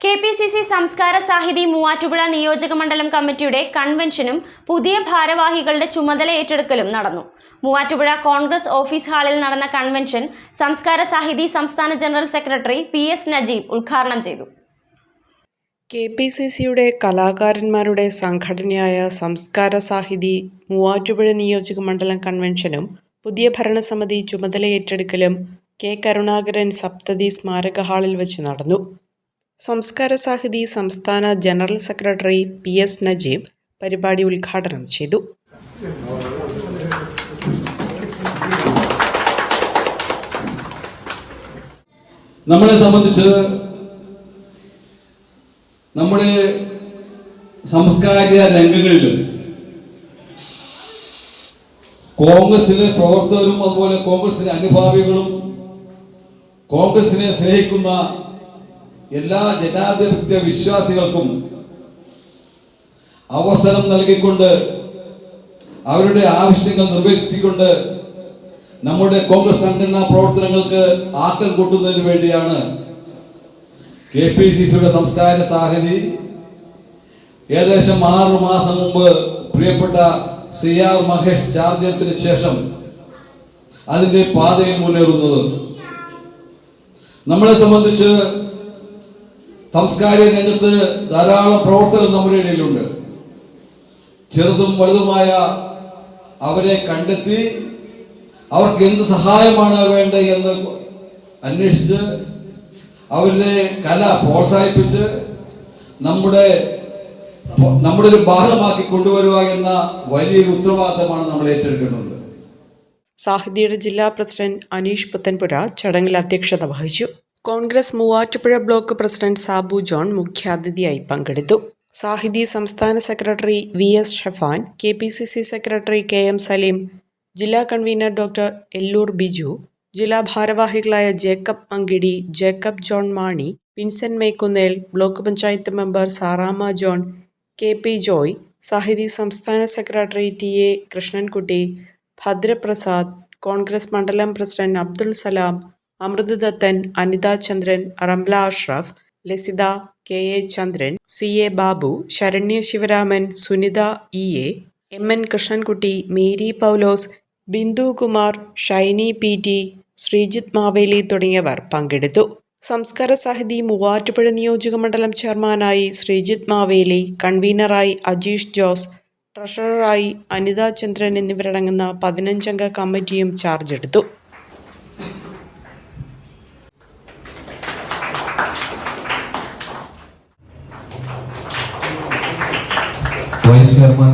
K P C C സംസ്കാര സാഹിതി മൂവാറ്റുപുഴ നിയോജക മണ്ഡലം കമ്മിറ്റിയുടെ കൺവെൻഷനും പുതിയ ഭാരവാഹികളുടെ ചുമതല ഏറ്റെടുക്കലും നടന്നു. മൂവാറ്റുപുഴ കോൺഗ്രസ് ഓഫീസ് ഹാളിൽ നടന്ന കൺവെൻഷൻ സംസ്കാര സാഹിതി സംസ്ഥാന general secretary P S Najeeb ഉദ്ഘാടനം ചെയ്തു. കെ പി സി സിയുടെ കലാകാരന്മാരുടെ സംഘടനയായ സംസ്കാര സാഹിതി മൂവാറ്റുപുഴ നിയോജക മണ്ഡലം കൺവെൻഷനും പുതിയ ഭരണസമിതി ചുമതല ഏറ്റെടുക്കലും കെ കരുണാകരൻ സപ്തതി സ്മാരക ഹാളിൽ വെച്ച് നടന്നു. സംസ്കാര സാഹിതി സംസ്ഥാന general secretary P S Najeeb പരിപാടി ഉദ്ഘാടനം ചെയ്തു. നമ്മളെ സംബന്ധിച്ച് നമ്മുടെ സാംസ്കാരിക രംഗങ്ങളിൽ കോൺഗ്രസിലെ പ്രവർത്തകരും അതുപോലെ കോൺഗ്രസിലെ അനുഭാവികളും കോൺഗ്രസിനെ സ്നേഹിക്കുന്ന എല്ലാ ജനാധിപത്യ വിശ്വാസികൾക്കും അവസരം നൽകിക്കൊണ്ട് അവരുടെ ആവശ്യങ്ങൾ നിർവഹിപ്പിക്കൊണ്ട് നമ്മുടെ കോൺഗ്രസ് സംഘടനാ പ്രവർത്തനങ്ങൾക്ക് ആക്കം കൂട്ടുന്നതിന് വേണ്ടിയാണ് കെ പി സി സിയുടെ സംസ്കാര സാഹചര്യം ഏകദേശം ആറു മാസം മുമ്പ് പ്രിയപ്പെട്ട സി ആർ മഹേഷ് ചാർജത്തിന് ശേഷം അതിന്റെ പാതയിൽ മുന്നേറുന്നത്. നമ്മളെ സംബന്ധിച്ച് സാംസ്കാരിക രംഗത്ത് ധാരാളം പ്രവർത്തകർ നമ്മുടെ ഇടയിലുണ്ട്. ചെറുതും വലുതുമായ അവരെ കണ്ടെത്തി അവർക്ക് എന്ത് സഹായമാണ് വേണ്ടത് എന്ന് അന്വേഷിച്ച് അവരുടെ കല പ്രോത്സാഹിപ്പിച്ച് നമ്മുടെ നമ്മുടെ ഒരു ഭാഗമാക്കി കൊണ്ടുവരിക എന്ന വലിയൊരു ഉത്തരവാദിത്തമാണ് നമ്മൾ ഏറ്റെടുക്കേണ്ടത് സാഹിത്യയുടെ ജില്ലാ പ്രസിഡന്റ് അനീഷ് പുത്തൻപുര ചടങ്ങിൽ അധ്യക്ഷത വഹിച്ചു. Congress Muvattupuzha block president Sabu John മുഖ്യാതിഥിയായി പങ്കെടുത്തു. സാഹിതി സംസ്ഥാന secretary V S Shafan K P C C secretary K M Saleem ജില്ലാ കൺവീനർ ഡോക്ടർ എല്ലൂർ ബിജു ജില്ലാ ഭാരവാഹികളായ Jacob Ankidi Jacob John Mani Vincent Mekkunnel block panchayat member Sarama John K P Joy Sahithi സംസ്ഥാന secretary T A Krishnankutty Bhadraprasad Congress മണ്ഡലം president Abdul Salam Amruthadathan Anitha Chandran Ramla Ashraf Lasitha K A Chandran C A Babu Saranya Sivaraman Sunitha E A M N Krishnankutty Mary Paulose Bindu Kumar Shiny P T Sreejith Maveli തുടങ്ങിയവർ പങ്കെടുത്തു. സംസ്കാര സാഹിതി മൂവാറ്റുപുഴ നിയോജക മണ്ഡലം ചെയർമാനായി ശ്രീജിത്ത് മാവേലി കൺവീനറായി അജീഷ് ജോസ് ട്രഷററായി അനിത ചന്ദ്രൻ എന്നിവരടങ്ങുന്ന പതിനഞ്ചംഗ കമ്മിറ്റിയും charge എടുത്തു vice chairman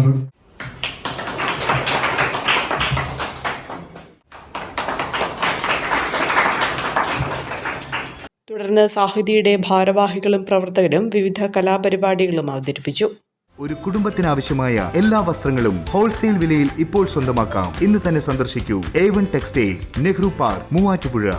തുടർന്ന് സാഹിതിയുടെ ഭാരവാഹികളും പ്രവർത്തകരും വിവിധ കലാപരിപാടികളും അവതരിപ്പിച്ചു. ഒരു കുടുംബത്തിനാവശ്യമായ എല്ലാ വസ്ത്രങ്ങളും ഹോൾസെയിൽ വിലയിൽ ഇപ്പോൾ സ്വന്തമാക്കാം. ഇന്ന് തന്നെ സന്ദർശിക്കൂ. A one textiles Nehru park Muvattupuzha.